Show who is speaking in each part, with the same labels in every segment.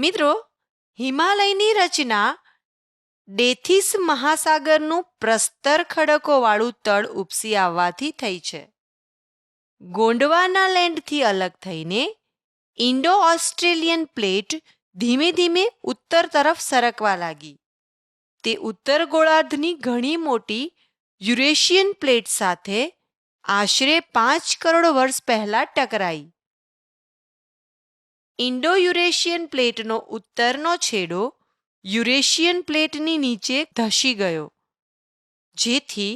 Speaker 1: મિત્રો, હિમાલયની રચના ડેથીસ મહાસાગરનું પ્રસ્તર ખડકોવાળું તળ ઉપસી આવવાથી થઈ છે. ગોંડવાના લેન્ડથી અલગ થઈને ઇન્ડો ઓસ્ટ્રેલિયન પ્લેટ ધીમે ધીમે ઉત્તર તરફ સરકવા લાગી. તે ઉત્તર ગોળાર્ધની ઘણી મોટી યુરેશિયન પ્લેટ સાથે આશરે પાંચ કરોડ વર્ષ પહેલા ટકરાઈ. ઇન્ડો યુરેશિયન પ્લેટનો ઉત્તરનો છેડો યુરેશિયન પ્લેટની નીચે ધસી ગયો, જેથી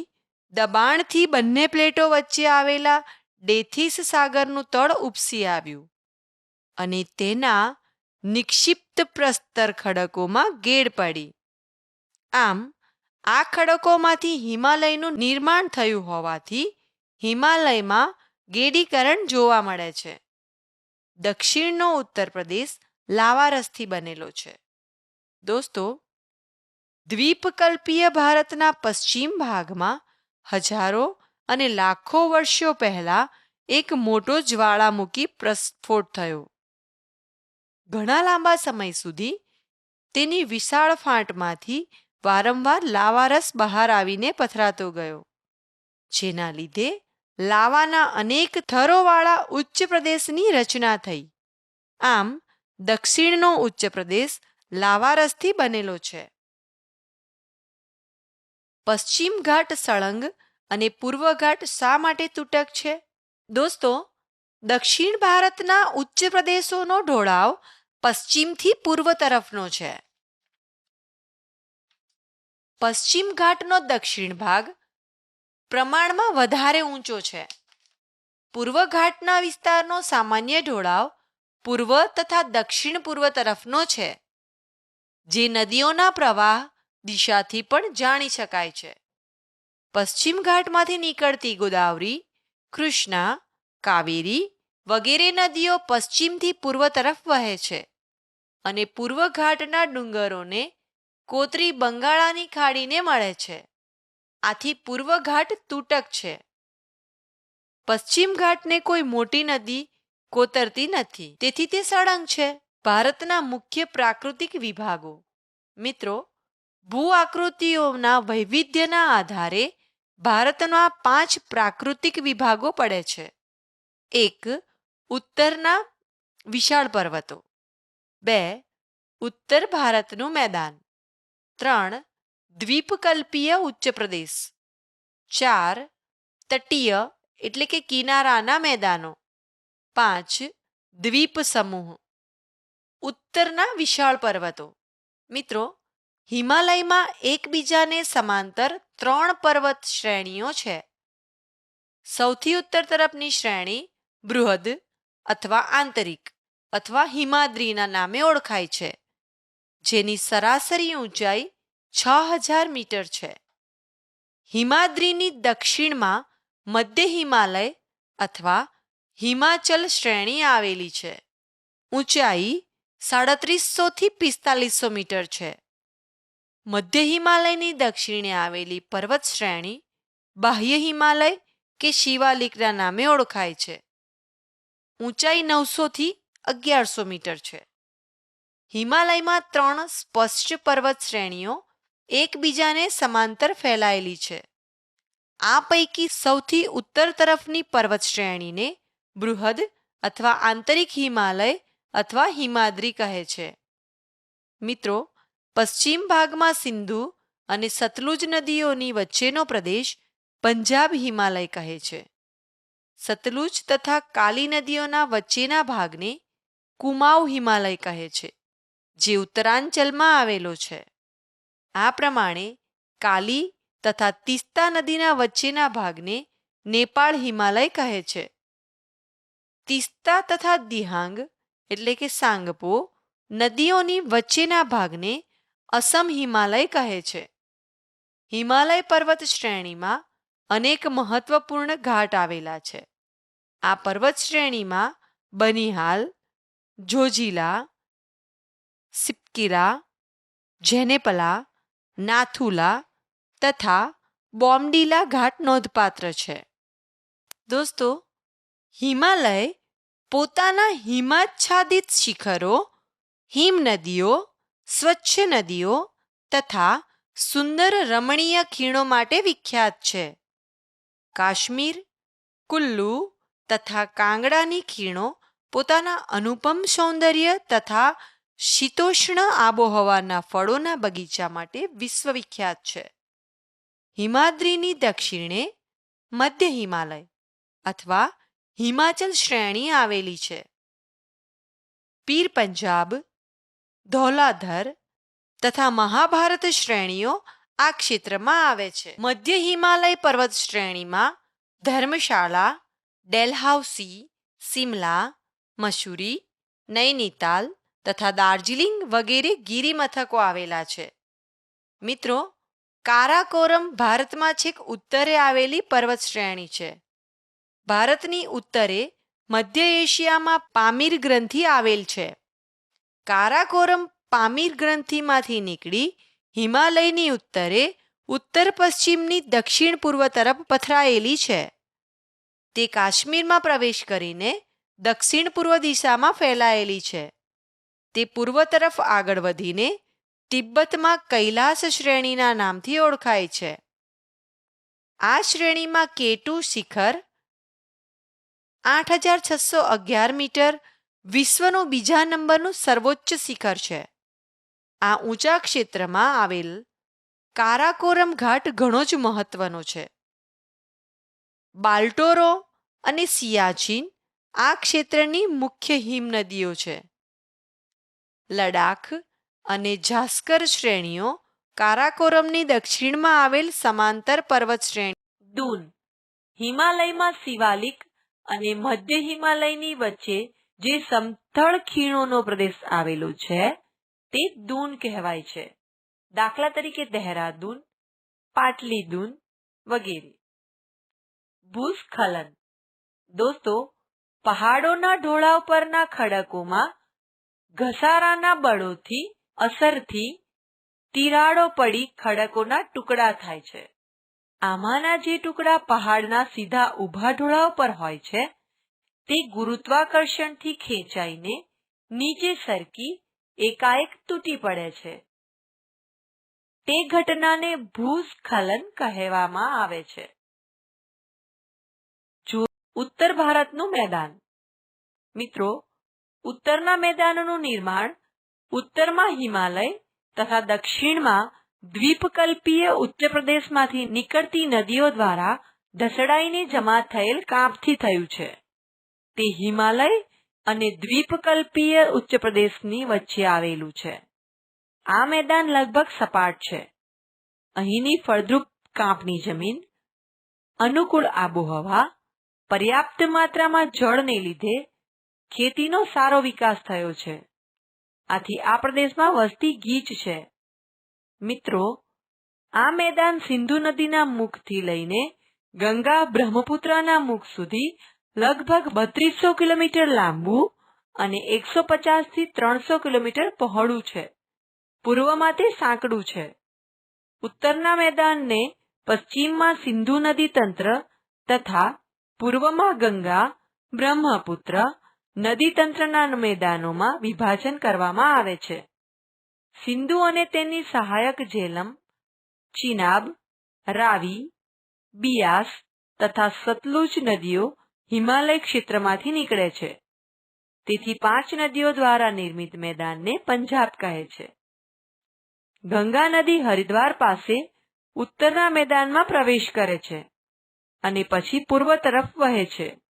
Speaker 1: દબાણથી બંને પ્લેટો વચ્ચે આવેલા ડેથીસ સાગરનું તળ ઉપસી આવ્યું અને તેના નિક્ષિપ્ત પ્રસ્તર ખડકોમાં ગેડ પડી. આમ, આ ખડકોમાંથી હિમાલયનું નિર્માણ થયું હોવાથી હિમાલયમાં ગેડીકરણ જોવા મળે છે. દક્ષિણનો ઉત્તર પ્રદેશ લાવારસથી બનેલો છે. દોસ્તો, દ્વીપકલ્પીય ભારતના પશ્ચિમ ભાગમાં હજારો અને લાખો વર્ષો પહેલા એક મોટો જ્વાળામુખી પ્રસ્ફોટ થયો. ઘણા લાંબા સમય સુધી તેની વિશાળ ફાંટમાંથી વારંવાર લાવારસ બહાર આવીને પથરાતો ગયો, જેના લીધે લાવાના અનેક થરોવાળા ઉચ્ચ પ્રદેશની રચના થઈ. આમ, દક્ષિણનો ઉચ્ચ પ્રદેશ લાવારસથી બનેલો છે. પશ્ચિમ ઘાટ સળંગ અને પૂર્વ ઘાટ શા માટે તૂટક છે? દોસ્તો, દક્ષિણ ભારતના ઉચ્ચ પ્રદેશોનો ઢોળાવ પશ્ચિમથી પૂર્વ તરફનો છે. પશ્ચિમ ઘાટનો દક્ષિણ ભાગ પ્રમાણમાં વધારે ઊંચો છે. પૂર્વ ઘાટના વિસ્તારનો સામાન્ય ઢોળાવ પૂર્વ તથા દક્ષિણ પૂર્વ તરફનો છે, જે નદીઓના પ્રવાહ દિશાથી પણ જાણી શકાય છે. પશ્ચિમ ઘાટમાંથી નીકળતી ગોદાવરી, કૃષ્ણા, કાવેરી વગેરે નદીઓ પશ્ચિમથી પૂર્વ તરફ વહે છે અને પૂર્વ ઘાટના ડુંગરોને કોતરી બંગાળાની ખાડીને મળે છે. આથી પૂર્વ ઘાટ તૂટક છે. પશ્ચિમ ઘાટને કોઈ મોટી નદી કોતરતી નથી. તેથી તે સળંગ છે. ભારતના મુખ્ય પ્રાકૃતિક વિભાગો. મિત્રો ભૂ આકૃતિઓના વૈવિધ્યના આધારે ભારતના પાંચ પ્રાકૃતિક વિભાગો પડે છે. એક, ઉત્તરના વિશાળ પર્વતો. બે, ઉત્તર ભારતનું મેદાન. ત્રણ દ્વીપકલ્પીય ઉચ્ચ પ્રદેશ. ચાર, તટીય, એટલે કે કિનારાના મેદાનો. પાંચ, દ્વીપ સમૂહ. ઉત્તરના વિશાળ પર્વતો. મિત્રો, હિમાલયમાં એકબીજાને સમાંતર ત્રણ પર્વત શ્રેણીઓ છે. સૌથી ઉત્તર તરફની શ્રેણી બૃહદ અથવા આંતરિક અથવા હિમાદ્રીના નામે ઓળખાય છે. જેની સરાસરી ઊંચાઈ છ હજાર મીટર છે. હિમાદ્રીની દક્ષિણમાં મધ્ય હિમાલય અથવા હિમાચલ શ્રેણી આવેલી છે. ઊંચાઈ સાડત્રીસો થી પિસ્તાલીસો મીટર છે. મધ્ય હિમાલયની દક્ષિણે આવેલી પર્વત શ્રેણી બાહ્ય હિમાલય કે શિવાલિકના નામે ઓળખાય છે. ઊંચાઈ નવસો થી અગિયારસો મીટર છે. હિમાલયમાં ત્રણ સ્પષ્ટ પર્વત શ્રેણીઓ એકબીજાને સમાંતર ફેલાયેલી છે. આ પૈકી સૌથી ઉત્તર તરફની પર્વત શ્રેણીને બૃહદ અથવા આંતરિક હિમાલય અથવા હિમાદ્રી કહે છે. મિત્રો, પશ્ચિમ ભાગમાં સિંધુ અને સતલુજ નદીઓની વચ્ચેનો પ્રદેશ પંજાબ હિમાલય કહે છે. સતલુજ તથા કાલી નદીઓના વચ્ચેના ભાગને કુમાઉ હિમાલય કહે છે, જે ઉત્તરાંચલમાં આવેલો છે. આ પ્રમાણે કાલી તથા તિસ્તા નદીના વચ્ચેના ભાગને નેપાળ હિમાલય કહે છે. તિસ્તા તથા દિહાંગ એટલે કે સાંગપો નદીઓની વચ્ચેના ભાગને અસમ હિમાલય કહે છે. હિમાલય પર્વત શ્રેણીમાં અનેક મહત્વપૂર્ણ ઘાટ આવેલા છે. આ પર્વત શ્રેણીમાં બનિહાલ, જોજીલા, સિપકિરા, જેનેપલા નાથુલા તથા બોમડીલા ઘાટ નોંધપાત્ર છે. દોસ્તો, હિમાલય પોતાના હિમાચ્છાદિત શિખરો હિમ નદીઓ સ્વચ્છ નદીઓ તથા સુંદર રમણીય ખીણો માટે વિખ્યાત છે. કાશ્મીર, કુલ્લુ તથા કાંગડાની ખીણો પોતાના અનુપમ સૌંદર્ય તથા શીતોષ્ણ આબોહવાના ફળોના બગીચા માટે વિશ્વવિખ્યાત છે. હિમાદ્રીની દક્ષિણે મધ્ય હિમાલય અથવા હિમાચલ શ્રેણી આવેલી છે. પીર પંજાબ, ધૌલાધર તથા મહાભારત શ્રેણીઓ આ ક્ષેત્રમાં આવે છે. મધ્ય હિમાલય પર્વત શ્રેણીમાં ધર્મશાળા, ડેલહાઉસી, સિમલા, મસૂરી, નૈનીતાલ તથા દાર્જિલિંગ વગેરે ગિરિમથકો આવેલા છે. મિત્રો, કારાકોરમ ભારતમાં છેક ઉત્તરે આવેલી પર્વત શ્રેણી છે. ભારતની ઉત્તરે મધ્ય એશિયામાં પામીર ગ્રંથિ આવેલ છે. કારાકોરમ પામીર ગ્રંથિમાંથી નીકળી હિમાલયની ઉત્તરે ઉત્તર પશ્ચિમની દક્ષિણ પૂર્વ તરફ પથરાયેલી છે. તે કાશ્મીરમાં પ્રવેશ કરીને દક્ષિણ પૂર્વ દિશામાં ફેલાયેલી છે. તે પૂર્વ તરફ આગળ વધીને તિબ્બતમાં કૈલાસ શ્રેણીના નામથી ઓળખાય છે. આ શ્રેણીમાં કેટુ શિખર આઠ હજાર છસો અગિયાર મીટર વિશ્વનું બીજા નંબરનું સર્વોચ્ચ શિખર છે. આ ઊંચા ક્ષેત્રમાં આવેલ કારાકોરમ ઘાટ ઘણો જ મહત્વનો છે. બાલ્ટોરો અને સિયાચીન આ ક્ષેત્રની મુખ્ય હિમનદીઓ છે. લડાખ અને ઝાસ્કર શ્રેણીઓ કારાકોરમની દક્ષિણમાં આવેલ સમાંતર પર્વત શ્રેણી
Speaker 2: દૂન હિમાલયમાં શિવાલિક અને મધ્ય હિમાલયની વચ્ચે જે સમથળ ખીણોનો પ્રદેશ આવેલો છે, તે દૂન કહેવાય છે. દાખલા તરીકે દહેરાદૂન પાટલી દૂન વગેરે. ભૂસ્ખલન. દોસ્તો, પહાડોના ઢોળાવ પરના ખડકોમાં ઘસારાના બળોથી, અસરથી તિરાડો પડી ખડકોના ટુકડા થાય છે. આમાંના જે ટુકડા પહાડના સીધા ઊભા ઢોળાવ પર હોય છે, તે ગુરુત્વાકર્ષણથી ખેંચાઈને નીચે સરકી એકાએક તૂટી પડે છે. તે ઘટનાને ભૂસ્ખલન કહેવામાં આવે છે. ઉત્તર ભારતનું મેદાન મિત્રો ઉત્તરના મેદાનનું નિર્માણ ઉત્તરમાં હિમાલય તથા દક્ષિણમાં દ્વીપકલ્પીય ઉચ્ચ પ્રદેશમાંથી નીકળતી નદીઓ દ્વારા ઢસડાઈને જમા થયેલ કાંપથી થયું છે. તે હિમાલય અને દ્વીપકલ્પીય ઉચ્ચ પ્રદેશની વચ્ચે આવેલું છે. આ મેદાન લગભગ સપાટ છે. અહીંની ફળદ્રુપ કાંપની જમીન, અનુકૂળ આબોહવા, પર્યાપ્ત માત્રામાં જળને લીધે ખેતીનો સારો વિકાસ થયો છે. આથી આ પ્રદેશમાં વસ્તી ગીચ છે. મિત્રો, આ મેદાન સિંધુ નદીના મુખથી લઈને ગંગા બ્રહ્મપુત્રના મુખ સુધી લગભગ બત્રીસો કિલોમીટર લાંબુ અને એકસો પચાસથી ત્રણસો કિલોમીટર પહોળું છે. પૂર્વમાં તે સાંકડું છે. ઉત્તરના મેદાનને પશ્ચિમમાં સિંધુ નદી તંત્ર તથા પૂર્વમાં ગંગા બ્રહ્મપુત્ર નદી તંત્રના મેદાનોમાં વિભાજન કરવામાં આવે છે. સિંધુ અને તેની સહાયક ઝેલમ ચિનાબ, રાવી, બિયાસ તથા સતલુજ નદીઓ હિમાલય ક્ષેત્રમાંથી નીકળે છે. તેથી પાંચ નદીઓ દ્વારા નિર્મિત મેદાનને પંજાબ કહે છે. ગંગા નદી હરિદ્વાર પાસે ઉત્તરના મેદાનમાં પ્રવેશ કરે છે અને પછી પૂર્વ તરફ વહે છે.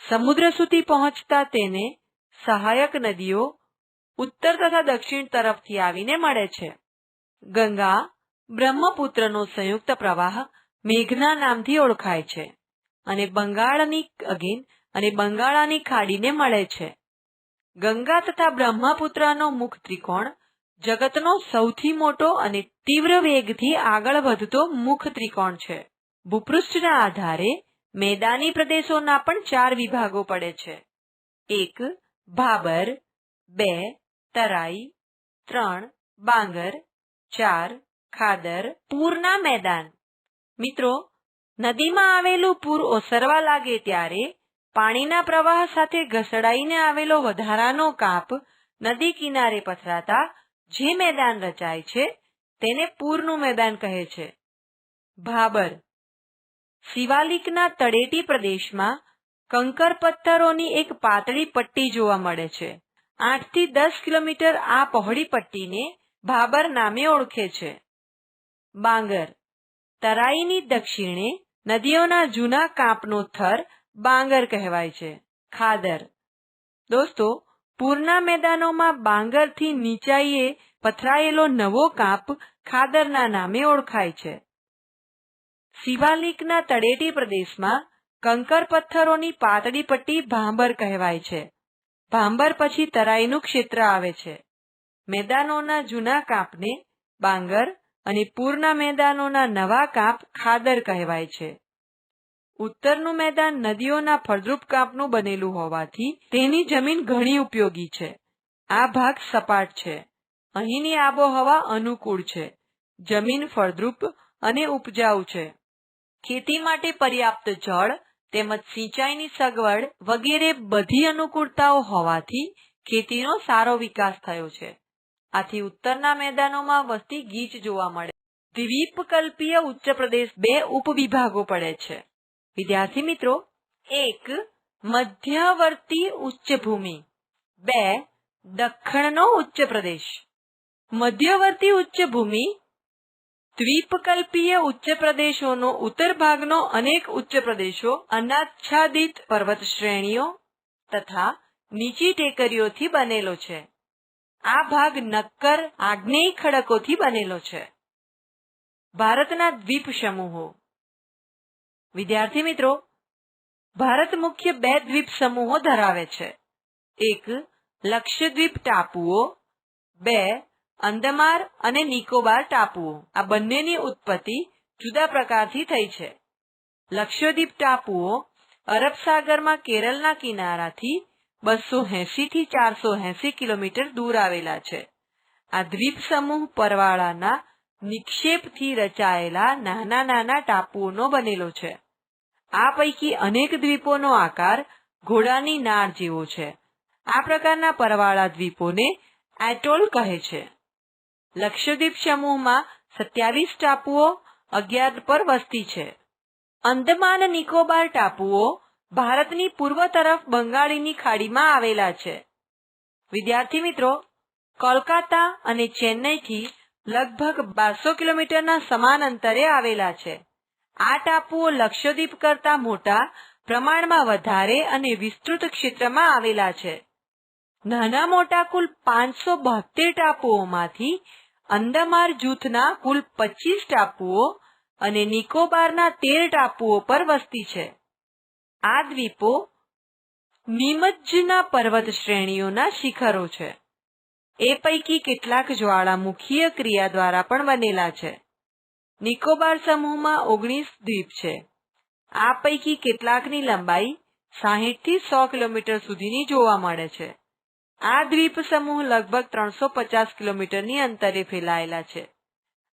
Speaker 2: સમુદ્ર સુધી પહોંચતા તેને સહાયક નદીઓ ઉત્તર તથા દક્ષિણ તરફથી આવીને મળે છે. ગંગા બ્રહ્મપુત્રનો સંયુક્ત પ્રવાહ મેઘના નામથી ઓળખાય છે અને બંગાળની અગીન અને બંગાળાની ખાડીને મળે છે. ગંગા તથા બ્રહ્મપુત્રનો મુખ ત્રિકોણ જગતનો સૌથી મોટો અને તીવ્ર વેગથી આગળ વધતો મુખ ત્રિકોણ છે. ભૂપૃષ્ઠના આધારે મેદાની પ્રદેશોના પણ ચાર વિભાગો પડે છે. એક, ભાબર, બે, તરાઈ, ત્રણ, બાંગર, ચાર, ખાદર, પૂરના મેદાન. મિત્રો, નદીમાં આવેલું પૂર ઓસરવા લાગે ત્યારે પાણીના પ્રવાહ સાથે ઘસડાઈને આવેલો વધારાનો કાપ નદી કિનારે પથરાતા જે મેદાન રચાય છે, તેને પૂરનું મેદાન કહે છે. ભાબર શિવાલિકના તળેટી પ્રદેશમાં કંકર પથ્થરોની એક પાતળી પટ્ટી જોવા મળે છે. આઠથી દસ કિલોમીટર આ પહોળી પટ્ટીને ભાબર નામે ઓળખે છે. બાંગર. તરાઈની દક્ષિણે નદીઓના જૂના કાંપનો થર બાંગર કહેવાય છે. ખાદર. દોસ્તો, પૂરના મેદાનોમાં બાંગરથી નીચાઈએ પથરાયેલો નવો કાંપ ખાદરના નામે ઓળખાય છે. શિવાલિકના તળેટી પ્રદેશમાં કંકર પથ્થરોની પાતળી પટ્ટી ભાંબર કહેવાય છે. ભાંબર પછી તરાઈનું ક્ષેત્ર આવે છે. મેદાનોના જૂના કાંપને બાંગર અને પૂરના મેદાનોના નવા કાંપ ખાદર કહેવાય છે. ઉત્તરનું મેદાન નદીઓના ફળદ્રુપ કાંપનું બનેલું હોવાથી તેની જમીન ઘણી ઉપયોગી છે. આ ભાગ સપાટ છે. અહીંની આબોહવા અનુકૂળ છે. જમીન ફળદ્રુપ અને ઉપજાઉ છે. ખેતી માટે પર્યાપ્ત જળ તેમજ સિંચાઈની સગવડ વગેરે બધી અનુકૂળતાઓ હોવાથી ખેતીનો સારો વિકાસ થયો છે. આથી ઉત્તરના મેદાનોમાં વસ્તી ગીચ જોવા મળે. દ્વીપકલ્પીય ઉચ્ચ પ્રદેશ બે ઉપવિભાગો પડે છે. વિદ્યાર્થી મિત્રો, એક, મધ્યવર્તી ઉચ્ચભૂમિ બે દખણનો ઉચ્ચ પ્રદેશ. મધ્યવર્તી ઉચ્ચભૂમિ દ્વીપકલ્પીય ઉચ્ચ પ્રદેશોનો ઉત્તર ભાગનો અનેક ઉચ્ચ પ્રદેશો અનાચ્છાદિત પર્વત શ્રેણીઓ તથા નીચી ટેકરીઓથી બનેલો છે. આ ભાગ નક્કર આગ્નેય ખડકોથી બનેલો છે. ભારતના દ્વીપ સમૂહો. વિદ્યાર્થી મિત્રો, ભારત મુખ્ય બે દ્વીપ સમૂહો ધરાવે છે. એક લક્ષદ્વીપ ટાપુઓ, બે અંદમાર અને નિકોબાર ટાપુઓ. આ બંનેની ઉત્પત્તિ જુદા પ્રકારથી થઈ છે. લક્ષદ્વીપ ટાપુઓ અરબ સાગરમાં કેરળના કિનારાથી બસો એસી થી ચારસો એસી કિલોમીટર દૂર આવેલા છે. આ દ્વીપ સમૂહ પરવાળાના નિક્ષેપથી રચાયેલા નાના નાના ટાપુઓનો બનેલો છે. આ પૈકી અનેક દ્વીપોનો આકાર ઘોડાની નાળ જેવો છે. આ પ્રકારના પરવાળા દ્વીપોને એટોલ કહે છે. લક્ષદ્વીપ સમૂહમાં સત્યાવીસ ટાપુઓ અગિયાર પર વસ્તી છે. અંદમાન નિકોબાર ટાપુઓ ભારતની પૂર્વ તરફ બંગાળીની ખાડીમાં આવેલા છે. વિદ્યાર્થી મિત્રો, કોલકાતા અને ચેન્નઈથી લગભગ બારસો કિલોમીટરના સમાન અંતરે આવેલા છે. આ ટાપુઓ લક્ષદ્વીપ કરતા મોટા પ્રમાણમાં વધારે અને વિસ્તૃત ક્ષેત્રમાં આવેલા છે. નાના મોટા કુલ પાંચસો બોતેર ટાપુઓમાંથી અંદમાર જૂથના કુલ પચીસ ટાપુઓ અને નિકોબારના તેર ટાપુઓ પર વસ્તી છે. આ દ્વીપો નિમજ્જના પર્વત શ્રેણીઓના શિખરો છે. એ પૈકી કેટલાક જ્વાળામુખીય ક્રિયા દ્વારા પણ બનેલા છે. નિકોબાર સમૂહમાં ઓગણીસ દ્વીપ છે. આ પૈકી કેટલાકની લંબાઈ સાહીઠથી સો કિલોમીટર સુધીની જોવા મળે છે. આ દ્વીપ સમૂહ લગભગ ત્રણસો પચાસ કિલોમીટરની અંતરે ફેલાયેલા છે.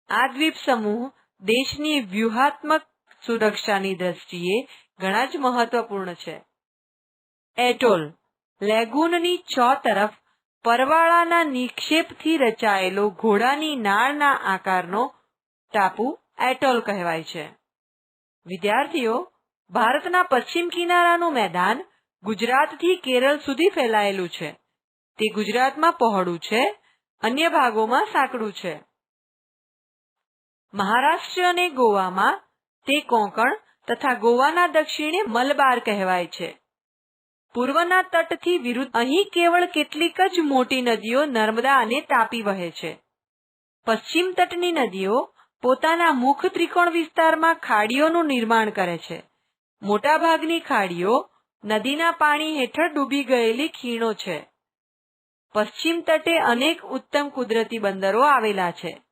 Speaker 2: આ દ્વીપ સમૂહ દેશની વ્યૂહાત્મક સુરક્ષાની દ્રષ્ટિએ ઘણા જ મહત્વપૂર્ણ છે. એટોલ, લેગુનની છ તરફ પરવાળાના નિક્ષેપથી રચાયેલો ઘોડાની નાળના આકારનો ટાપુ એટોલ કહેવાય છે. વિદ્યાર્થીઓ, ભારતના પશ્ચિમ કિનારાનું મેદાન ગુજરાતથી કેરળ સુધી ફેલાયેલું છે. તે ગુજરાતમાં પહોળું છે, અન્ય ભાગોમાં સાંકડું છે. મહારાષ્ટ્ર અને ગોવામાં તે કોંકણ તથા ગોવાના દક્ષિણે મલબાર કહેવાય છે. પૂર્વના તટથી વિરુદ્ધ અહીં કેવળ કેટલીક જ મોટી નદીઓ નર્મદા અને તાપી વહે છે. પશ્ચિમ તટની નદીઓ પોતાના મુખ ત્રિકોણ વિસ્તારમાં ખાડીઓનું નિર્માણ કરે છે. મોટાભાગની ખાડીઓ નદીના પાણી હેઠળ ડૂબી ગયેલી ખીણો છે. પશ્ચિમ તટે અનેક ઉત્તમ કુદરતી બંદરો આવેલા છે,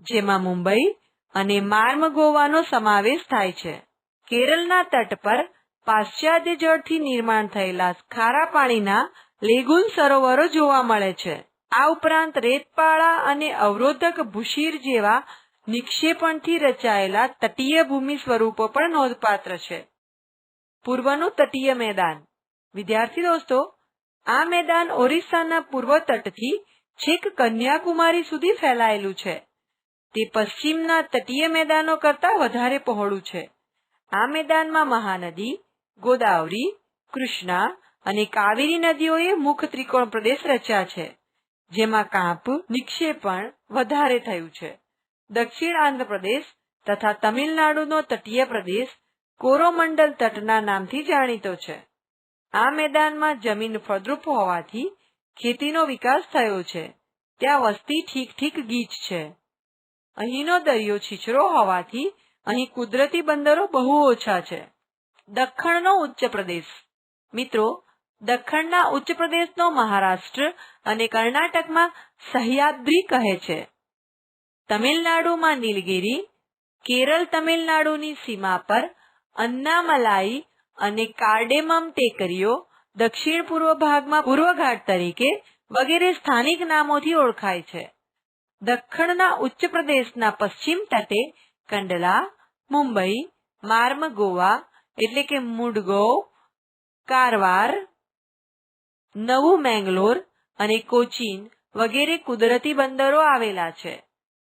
Speaker 2: જેમાં મુંબઈ અને માર્મ ગોવાનો સમાવેશ થાય છે. કેરળના તટ પર પાશ્ચાત્ય જળથી નિર્માણ થયેલા ખારા પાણીના લેગુન સરોવરો જોવા મળે છે. આ ઉપરાંત રેતપાળા અને અવરોધક ભૂશીર જેવા નિક્ષેપણથી રચાયેલા તટીય ભૂમિ સ્વરૂપો પણ નોંધપાત્ર છે. પૂર્વનું તટીય મેદાન. વિદ્યાર્થી દોસ્તો આ મેદાન ઓરિસ્સાના પૂર્વ તટથી છેક કન્યાકુમારી સુધી ફેલાયેલું છે. તે પશ્ચિમના તટીય મેદાનો કરતાં વધારે પહોળું છે. આ મેદાનમાં મહાનદી, ગોદાવરી, કૃષ્ણા અને કાવેરી નદીઓએ મુખ ત્રિકોણ પ્રદેશ રચ્યા છે, જેમાં કાંપ નિક્ષેપણ વધારે થયું છે. દક્ષિણ આંધ્રપ્રદેશ તથા તમિલનાડુનો તટીય પ્રદેશ કોરોમંડલ તટના નામથી જાણીતો છે. આ મેદાનમાં જમીન ફળદ્રુપ હોવાથી ખેતીનો વિકાસ થયો છે. ત્યાં વસ્તી ઠીક ઠીક ગીચ છે. અહીંનો દરિયો છીછરો હોવાથી અહીં કુદરતી બંદરો બહુ ઓછા છે. દખ્ખણનો ઉચ્ચ પ્રદેશ. મિત્રો, દખ્ખણના ઉચ્ચ પ્રદેશનો મહારાષ્ટ્ર અને કર્ણાટકમાં સહ્યાદ્રી કહે છે. તમિલનાડુમાં નીલગિરી, કેરળ તમિલનાડુની સીમા પર અન્નામલાઈ અને કાર્ડેમમ ટેકરીઓ દક્ષિણ પૂર્વ ભાગમાં પૂર્વઘાટ તરીકે વગેરે સ્થાનિક નામોથી ઓળખાય છે. દખ્ખણના ઉચ્ચ પ્રદેશના પશ્ચિમ તટે કંડલા, મુંબઈ, માર્મ ગોવા એટલે કે મુડગોવ, કારવાર, નવું મેંગલોર અને કોચીન વગેરે કુદરતી બંદરો આવેલા છે.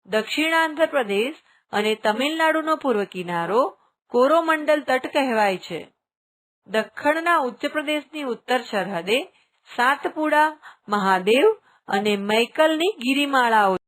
Speaker 2: દક્ષિણ આંધ્રપ્રદેશ અને તમિલનાડુનો પૂર્વ કિનારો કોરોમંડલ તટ કહેવાય છે. દખ્ખણના ઉત્તરપ્રદેશની પ્રદેશની ઉત્તર સરહદે સાતપુડા મહાદેવ અને મૈકલની ગિરિમાળાઓ